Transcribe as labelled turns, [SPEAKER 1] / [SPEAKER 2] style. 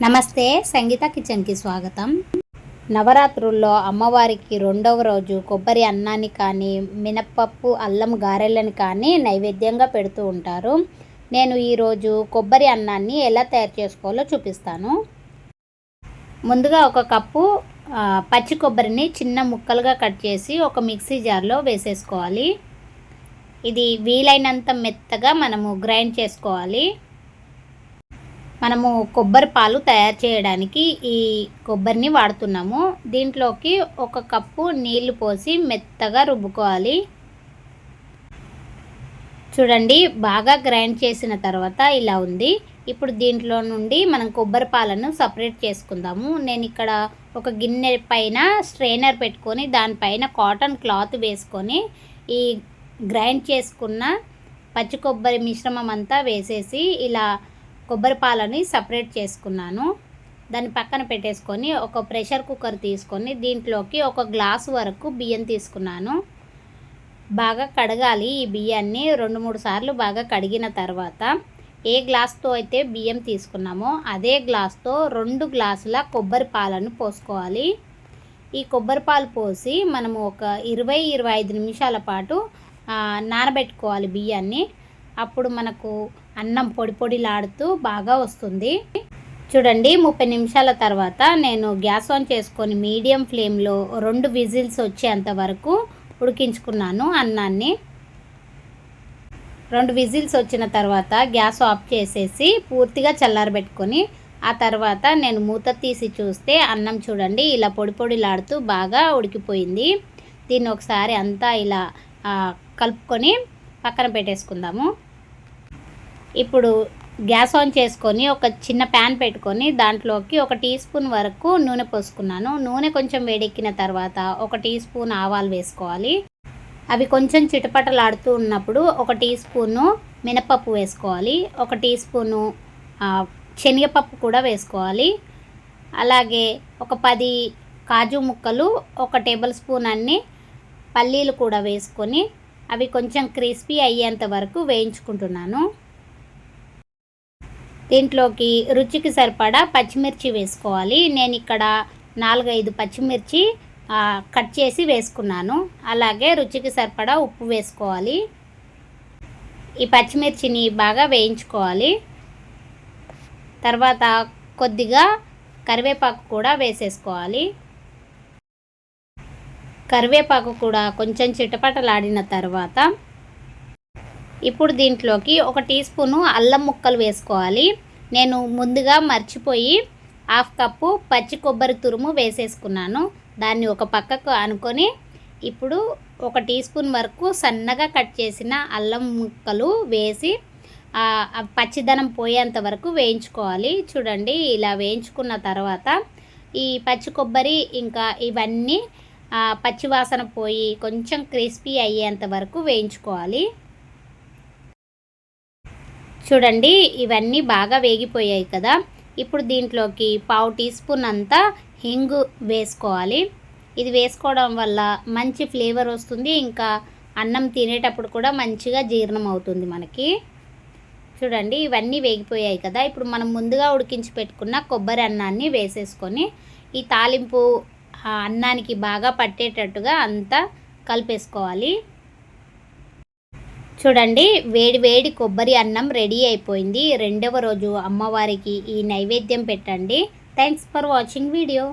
[SPEAKER 1] నమస్తే సంగీత కిచెన్కి స్వాగతం. నవరాత్రుల్లో అమ్మవారికి రెండవ రోజు కొబ్బరి అన్నాన్ని కానీ మినప్పప్పు అల్లం గారెలను కానీ నైవేద్యంగా పెడుతూ ఉంటారు. నేను ఈరోజు కొబ్బరి అన్నాన్ని ఎలా తయారు చేసుకోవాలో చూపిస్తాను. ముందుగా ఒక కప్పు పచ్చి కొబ్బరిని చిన్న ముక్కలుగా కట్ చేసి ఒక మిక్సీ జార్లో వేసేసుకోవాలి. ఇది వీలైనంత మెత్తగా మనము గ్రైండ్ చేసుకోవాలి. మనము కొబ్బరి పాలు తయారు చేయడానికి ఈ కొబ్బరిని వాడుతున్నాము. దీంట్లోకి ఒక కప్పు నీళ్ళు పోసి మెత్తగా రుబ్బుకోవాలి. చూడండి బాగా గ్రైండ్ చేసిన తర్వాత ఇలా ఉంది. ఇప్పుడు దీంట్లో నుండి మనం కొబ్బరి పాలను సపరేట్ చేసుకుందాము. నేను ఇక్కడ ఒక గిన్నె పైన స్ట్రైనర్ పెట్టుకొని దానిపైన కాటన్ క్లాత్ వేసుకొని ఈ గ్రైండ్ చేసుకున్న పచ్చి కొబ్బరి మిశ్రమం అంతా వేసేసి ఇలా కొబ్బరి పాలని సపరేట్ చేసుకున్నాను. దాన్ని పక్కన పెట్టేసుకొని ఒక ప్రెషర్ కుక్కర్ తీసుకొని దీంట్లోకి ఒక గ్లాసు వరకు బియ్యం తీసుకున్నాను. బాగా కడగాలి ఈ బియ్యాన్ని రెండు మూడు సార్లు బాగా కడిగిన తర్వాత ఏ గ్లాస్తో అయితే బియ్యం తీసుకున్నామో అదే గ్లాస్తో రెండు గ్లాసుల కొబ్బరి పాలను పోసుకోవాలి. ఈ కొబ్బరి పాలు పోసి మనము ఒక ఇరవై ఇరవై ఐదు నిమిషాల పాటు నానబెట్టుకోవాలి బియ్యాన్ని. అప్పుడు మనకు అన్నం పొడి పొడిలాడుతూ బాగా వస్తుంది. చూడండి ముప్పై నిమిషాల తర్వాత నేను గ్యాస్ ఆన్ చేసుకొని మీడియం ఫ్లేమ్లో రెండు విజిల్స్ వచ్చేంత వరకు ఉడికించుకున్నాను అన్నాన్ని. రెండు విజిల్స్ వచ్చిన తర్వాత గ్యాస్ ఆఫ్ చేసేసి పూర్తిగా చల్లారబెట్టుకొని ఆ తర్వాత నేను మూత తీసి చూస్తే అన్నం చూడండి ఇలా పొడి పొడిలాడుతూ బాగా ఉడికిపోయింది. దీన్ని ఒకసారి అంతా ఇలా కలుపుకొని పక్కన పెట్టేసుకుందాము. ఇప్పుడు గ్యాస్ ఆన్ చేసుకొని ఒక చిన్న ప్యాన్ పెట్టుకొని దాంట్లోకి ఒక టీ స్పూన్ వరకు నూనె పోసుకున్నాను. నూనె కొంచెం వేడెక్కిన తర్వాత ఒక టీ స్పూన్ ఆవాలు వేసుకోవాలి. అవి కొంచెం చిటపటలాడుతూ ఉన్నప్పుడు ఒక టీ స్పూను మినపప్పు వేసుకోవాలి. ఒక టీ స్పూను శనగపప్పు కూడా వేసుకోవాలి. అలాగే ఒక పది కాజు ముక్కలు ఒక టేబుల్ స్పూన్ అన్ని పల్లీలు కూడా వేసుకొని అవి కొంచెం క్రిస్పీ అయ్యేంత వరకు వేయించుకుంటున్నాను. దీంట్లోకి రుచికి సరిపడా పచ్చిమిర్చి వేసుకోవాలి. నేను ఇక్కడ నాలుగైదు పచ్చిమిర్చి కట్ చేసి వేసుకున్నాను. అలాగే రుచికి సరిపడా ఉప్పు వేసుకోవాలి. ఈ పచ్చిమిర్చిని బాగా వేయించుకోవాలి. తర్వాత కొద్దిగా కరివేపాకు కూడా వేసేసుకోవాలి. కరివేపాకు కూడా కొంచెం చిటపటలాడిన తర్వాత ఇప్పుడు దీంట్లోకి ఒక టీ స్పూను అల్లం ముక్కలు వేసుకోవాలి. నేను ముందుగా మర్చిపోయి హాఫ్ కప్పు పచ్చి కొబ్బరి తురుము వేసేసుకున్నాను. దాన్ని ఒక పక్కకు అనుకొని ఇప్పుడు ఒక టీ స్పూన్ వరకు సన్నగా కట్ చేసిన అల్లం ముక్కలు వేసి పచ్చిదనం పోయేంత వరకు వేయించుకోవాలి. చూడండి ఇలా వేయించుకున్న తర్వాత ఈ పచ్చి కొబ్బరి ఇంకా ఇవన్నీ పచ్చివాసన పోయి కొంచెం క్రిస్పీ అయ్యేంత వరకు వేయించుకోవాలి. చూడండి ఇవన్నీ బాగా వేగిపోయాయి కదా. ఇప్పుడు దీంట్లోకి పావు టీ స్పూన్ అంతా హింగు వేసుకోవాలి. ఇది వేసుకోవడం వల్ల మంచి ఫ్లేవర్ వస్తుంది. ఇంకా అన్నం తినేటప్పుడు కూడా మంచిగా జీర్ణం అవుతుంది మనకి. చూడండి ఇవన్నీ వేగిపోయాయి కదా. ఇప్పుడు మనం ముందుగా ఉడికించి పెట్టుకున్న కొబ్బరి అన్నాన్ని వేసేసుకొని ఈ తాలింపు అన్నానికి బాగా పట్టేటట్టుగా అంతా కలిపేసుకోవాలి. చూడండి వేడి వేడి కొబ్బరి అన్నం రెడీ అయిపోయింది. రెండవ రోజు అమ్మవారికి ఈ నైవేద్యం పెట్టండి. Thanks for watching video